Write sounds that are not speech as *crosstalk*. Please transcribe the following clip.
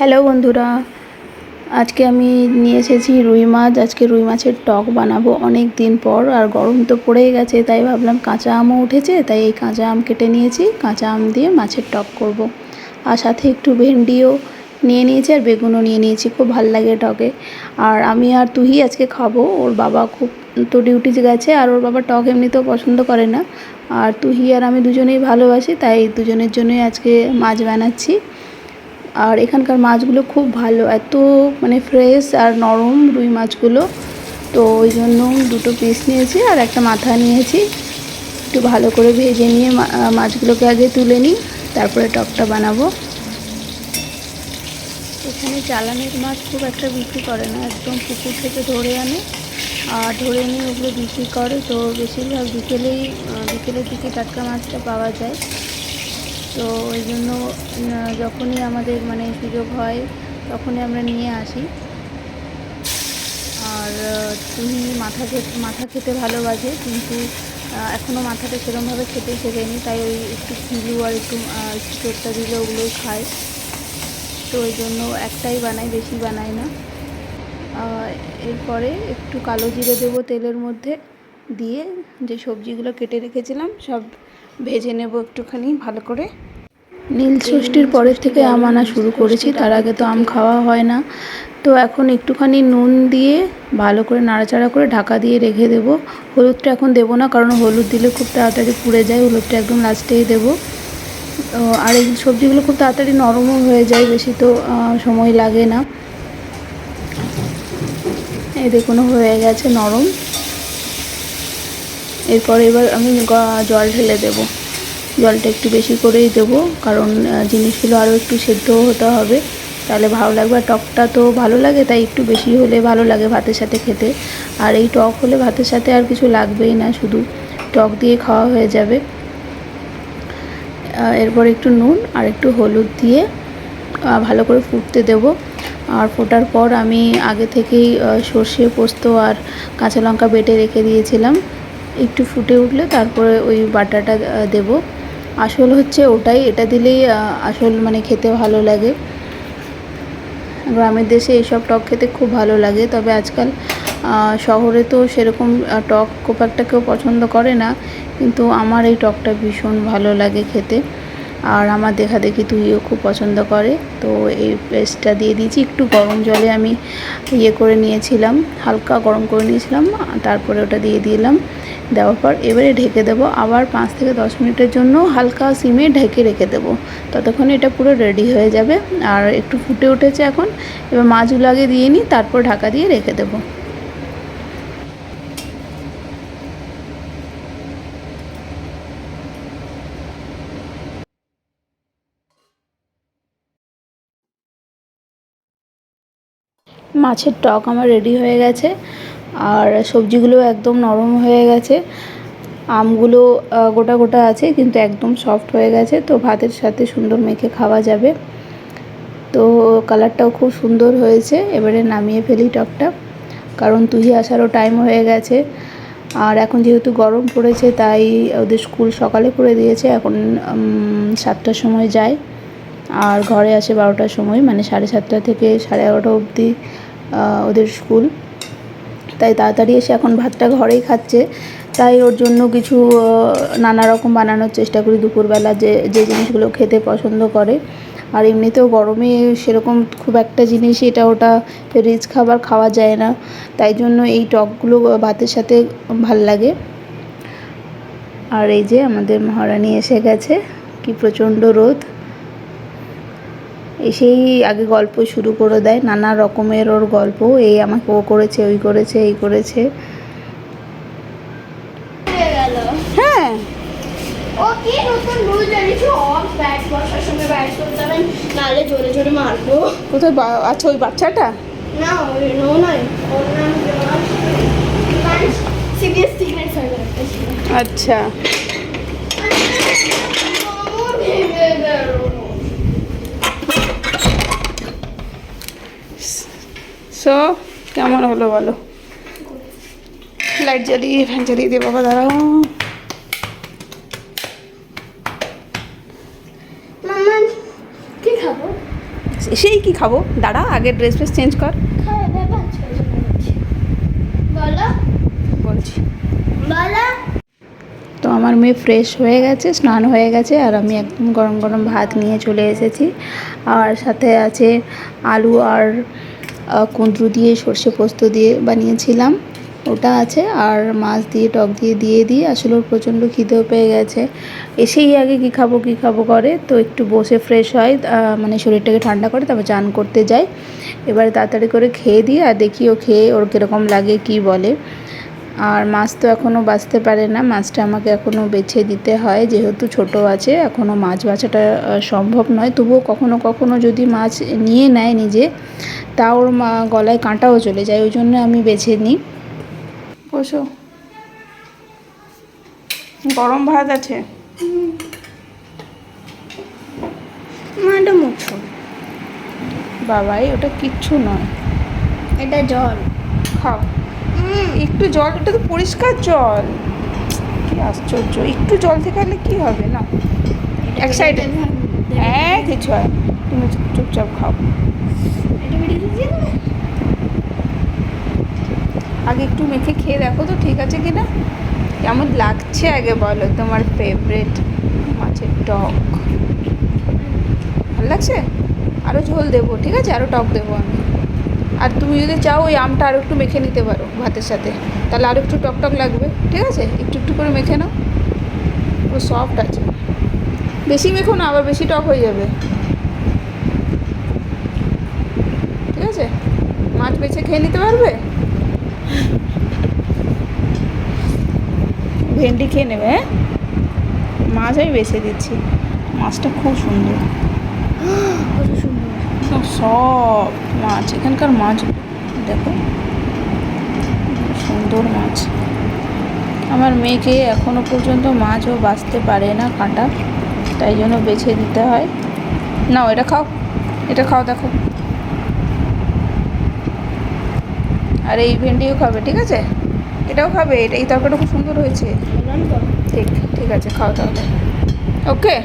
Hello বন্ধুরা, আজকে আমি নিয়ে এসেছি রুই মাছ। আজকে রুই মাছের টক বানাবো অনেক দিন পর, আর গরম তো পড়েই গেছে, তাই ভাবলাম কাঁচা আমও উঠেছে, তাই এই কাঁচা আম কেটে নিয়েছি, কাঁচা আম দিয়ে মাছের টক করব। আর সাথে একটু ভেন্ডিও নিয়ে নিয়েছি, আর বেগুনও নিয়ে নিয়েছি, খুব ভালো লাগে টকে। আর আমি আর তুহি আজকে খাব, ওর বাবা খুব তো ডিউটি গেছে, আর ওর বাবা টক এমনিতেও পছন্দ করে না। আর তুহি আর আমি দুজনেই ভালোবাসি, তাই দুজনের জন্যই আজকে মাছ বানাচ্ছি। আর এখানকার মাছগুলো খুব ভালো, এত মানে ফ্রেশ আর নরম রুই মাছগুলো। তো ওই জন্য দুটো পিস নিয়েছি আর একটা মাথা নিয়েছি। একটু ভালো করে ভেজে নিয়ে মাছগুলোকে আগে তুলে নিই, তারপরে টকটা বানাবো। এখানে চালানের মাছ খুব একটা বিক্রি করে না, একদম পুকুর থেকে ধরে আনে। আর ধরে এনে ওগুলো বিক্রি করে, তো বেশিরভাগ বিকেলেই বিকেলের দিকে টাটকা মাছটা পাওয়া যায়। তো ওই জন্য যখনই আমাদের মানে সুযোগ হয়, তখনই আমরা নিয়ে আসি। আর তুমি মাথা খেতে মাথা খেতে ভালোবাসে, কিন্তু এখনও মাথাটা সেরকমভাবে খেতে শেখেনি, তাই ওই একটু কিলু আর একটু চোরটা দিলে ওগুলোই খায়। তো ওই জন্য একটাই বানাই, বেশি বানাই না। এরপরে একটু কালো জিরে দেবো তেলের মধ্যে দিয়ে, যে সবজিগুলো কেটে রেখেছিলাম, সব ভেজে নেব একটুখানি ভালো করে। নীল ষষ্ঠীর পরের থেকে আম আনা শুরু করেছি, তার আগে তো আম খাওয়া হয় না। তো এখন একটুখানি নুন দিয়ে ভালো করে নাড়াচাড়া করে ঢাকা দিয়ে রেখে দেব। হলুদটা এখন দেবো না, কারণ হলুদ দিলে খুব তাড়াতাড়ি পুড়ে যায়, হলুদটা একদম লাস্টেই দেবো। আর এই সবজিগুলো খুব তাড়াতাড়ি নরমও হয়ে যায়, বেশি তো সময় লাগে না। এই দেখুন, হয়ে গেছে নরম। এরপর এবার আমি জল ঢেলে দেব। জলটা একটু বেশি করেই দেবো, কারণ জিনিসগুলো আরও একটু সেদ্ধ হতে হবে। তাহলে ভালো লাগবে, আর টকটা তো ভালো লাগে, তাই একটু বেশি হলে ভালো লাগে ভাতের সাথে খেতে। আর এই টক হলে ভাতের সাথে আর কিছু লাগবেই না, শুধু টক দিয়ে খাওয়া হয়ে যাবে। এরপর একটু নুন আর একটু হলুদ দিয়ে ভালো করে ফুটতে দেব। আর ফোটার পর আমি আগে থেকেই সর্ষে পোস্ত আর কাঁচা লঙ্কা বেটে রেখে দিয়েছিলাম। একটু ফুটে উঠলে তারপরে ওই বাটাটা দেব। আসল হচ্ছে ওটাই, এটা দিলেই আসল মানে খেতে ভালো লাগে। গ্রামের দেশে এইসব টক খেতে খুব ভালো লাগে, তবে আজকাল শহরে তো সেরকম টক খুব একটা কেউ পছন্দ করে না, কিন্তু আমার এই টকটা ভীষণ ভালো লাগে খেতে। আর আমার দেখা দেখি তুইও খুব পছন্দ করে, তো এই পেস্টটা দিয়ে দিয়েছি, একটু গরম জলে আমি ইয়ে করে নিয়েছিলাম, হালকা গরম করে নিয়েছিলাম তারপরে ওটা দিয়ে দিলাম। দেওয়ার পর এবারে ঢেকে দেবো। আবার পাঁচ থেকে দশ মিনিটের জন্য হালকা সিমে ঢেকে রেখে দেবো। ততক্ষণে এটা পুরো রেডি হয়ে যাবে। আর একটু ফুটে উঠেছে এখন। এবার মাছগুলো আগে দিয়ে নিই, তারপর ঢাকা দিয়ে রেখে দেবো। মাছের টক আমার রেডি হয়ে গেছে। আর সবজিগুলো একদম নরম হয়ে গেছে। আমগুলো গোটা গোটা আছে, কিন্তু একদম সফট হয়ে গেছে। তো ভাতের সাথে সুন্দর মেখে খাওয়া যাবে। তো কালারটাও খুব সুন্দর হয়েছে। এবারে নামিয়ে ফেলি টকটা। কারণ তুহি আসারও টাইম হয়ে গেছে। আর এখন যেহেতু গরম পড়েছে, তাই ওদের স্কুল সকালে করে দিয়েছে। এখন সাতটার সময় যায়। আর ঘরে আসে বারোটার সময় মানে সাড়ে সাতটা থেকে সাড়ে এগারোটা অবধি ওদের স্কুল তাই তাড়াতাড়ি এসে এখন ভাতটা ঘরেই খাচ্ছে। তাই ওর জন্য কিছু নানা রকম বানানোর চেষ্টা করি দুপুরবেলা যে যে জিনিসগুলো খেতে পছন্দ করে। আর এমনিতেও গরমে সেরকম খুব একটা জিনিস এটা ওটা রিচ খাবার খাওয়া যায় না। তাই জন্য এই টকগুলো ভাতের সাথে ভালো লাগে। আর এই যে আমাদের মহারানী এসে গেছে, কি প্রচণ্ড রোদ। এসেই আগে গল্প শুরু করে দেয়। নানা রকমের ওর গল্প এই আমাকে ও করেছে ওই করেছে এই করেছে। হ্যাঁ ও কি নতুন রুল জানিস? অফ ব্যাট বসার সময় ব্যাট করতে হবে নাহলে জোরে জোরে মারবো। কোথায় আচ্ছা ওই বাচ্চাটা? না ওই নো নয় ওর নাম জর্জ সিরিয়াস সিরিয়াস যাচ্ছে আচ্ছা। সো কেমন হলো বলো? লাইট জ্বালিয়ে ফ্যান জ্বালিয়ে দিয়ে বাবা দাঁড়াও। মামা কি খাব? এসেই কি খাব? দাঁড়া আগে ড্রেস ফ্রেস চেঞ্জ কর। বলছি। বলো। বলছি। তো আমার মেয়ে ফ্রেশ হয়ে গেছে স্নান হয়ে গেছে আর আমি একদম গরম গরম ভাত নিয়ে চলে এসেছি। আর সাথে আছে আলু আর কুঁদরু দিয়ে সর্ষে পোস্ত দিয়ে বানিয়েছিলাম। ওটা আছে আর মাছ দিয়ে, টক দিয়ে দিয়ে দিই আসলে ওর প্রচণ্ড খিদেও পেয়ে গেছে। এসেই আগে কী খাব কী খাব করে? তো একটু বসে ফ্রেশ হয় মানে শরীরটাকে ঠান্ডা করে তারপর চান করতে যায় এবারে তাড়াতাড়ি করে খেয়ে দিই আর দেখি ও খেয়ে ওর কীরকম লাগে, কি বলে। আর মাছ তো এখনও বাঁচতে পারে না মাছটা আমাকে এখনও বেছে দিতে হয় যেহেতু ছোট আছে এখনও মাছ বাছাটা সম্ভব নয়। তবুও কখনো কখনো যদি মাছ নিয়ে নেয় নিজে তা ওর গলায় কাঁটাও চলে যায় ওই জন্য আমি বেছে নিই। বসো। গরম ভাত আছে। বাবাই ওটা কিচ্ছু নয়। এটা জল। খাও। একটু জল, এটা তো পরিষ্কার জল। কি আশ্চর্য, একটু জল থেকে আনলে কি হবে না? এক সাইডে হ্যাঁ কিছু হয়। তুমি চুপচাপ খাও? আগে একটু মেখে খেয়ে দেখো তো, ঠিক আছে কি না কেমন লাগছে আগে বলো, তোমার ফেভারেট মাছের টক। ভালো লাগছে? আরও ঝোল দেবো, ঠিক আছে? আরও টক দেবো আমি। আর তুমি যদি চাও ওই আমটা আরও একটু মেখে নিতে পারো ভাতের সাথে। তাহলে আরও একটু টক টক লাগবে ঠিক আছে? একটু একটু করে মেখে নাও। পুরো সফট আছে। বেশি মেখো না আবার বেশি টক হয়ে যাবে। ঠিক আছে? মাছ বেছে খেয়ে নিতে পারবে? ভেন্ডি খেয়ে নেবে হ্যাঁ? মাছ আমি বেছে দিচ্ছি। মাছটা খুব সুন্দর। *gasps* সুন্দর। সব মাছ এখানকার মাছ দেখো সুন্দর মাছ। আমার মেয়েকে এখনও পর্যন্ত মাছও বাঁচতে পারে না কাঁটা তাই জন্য বেছে দিতে হয়। নাও এটা খাও এটা খাও দেখো। আর এই ভেন্ডিও খাবে ঠিক আছে? এটাও খাবে এটা এই তরকারিটা খুব সুন্দর হয়েছে। ঠিক ঠিক আছে খাও তাহলে। ওকে।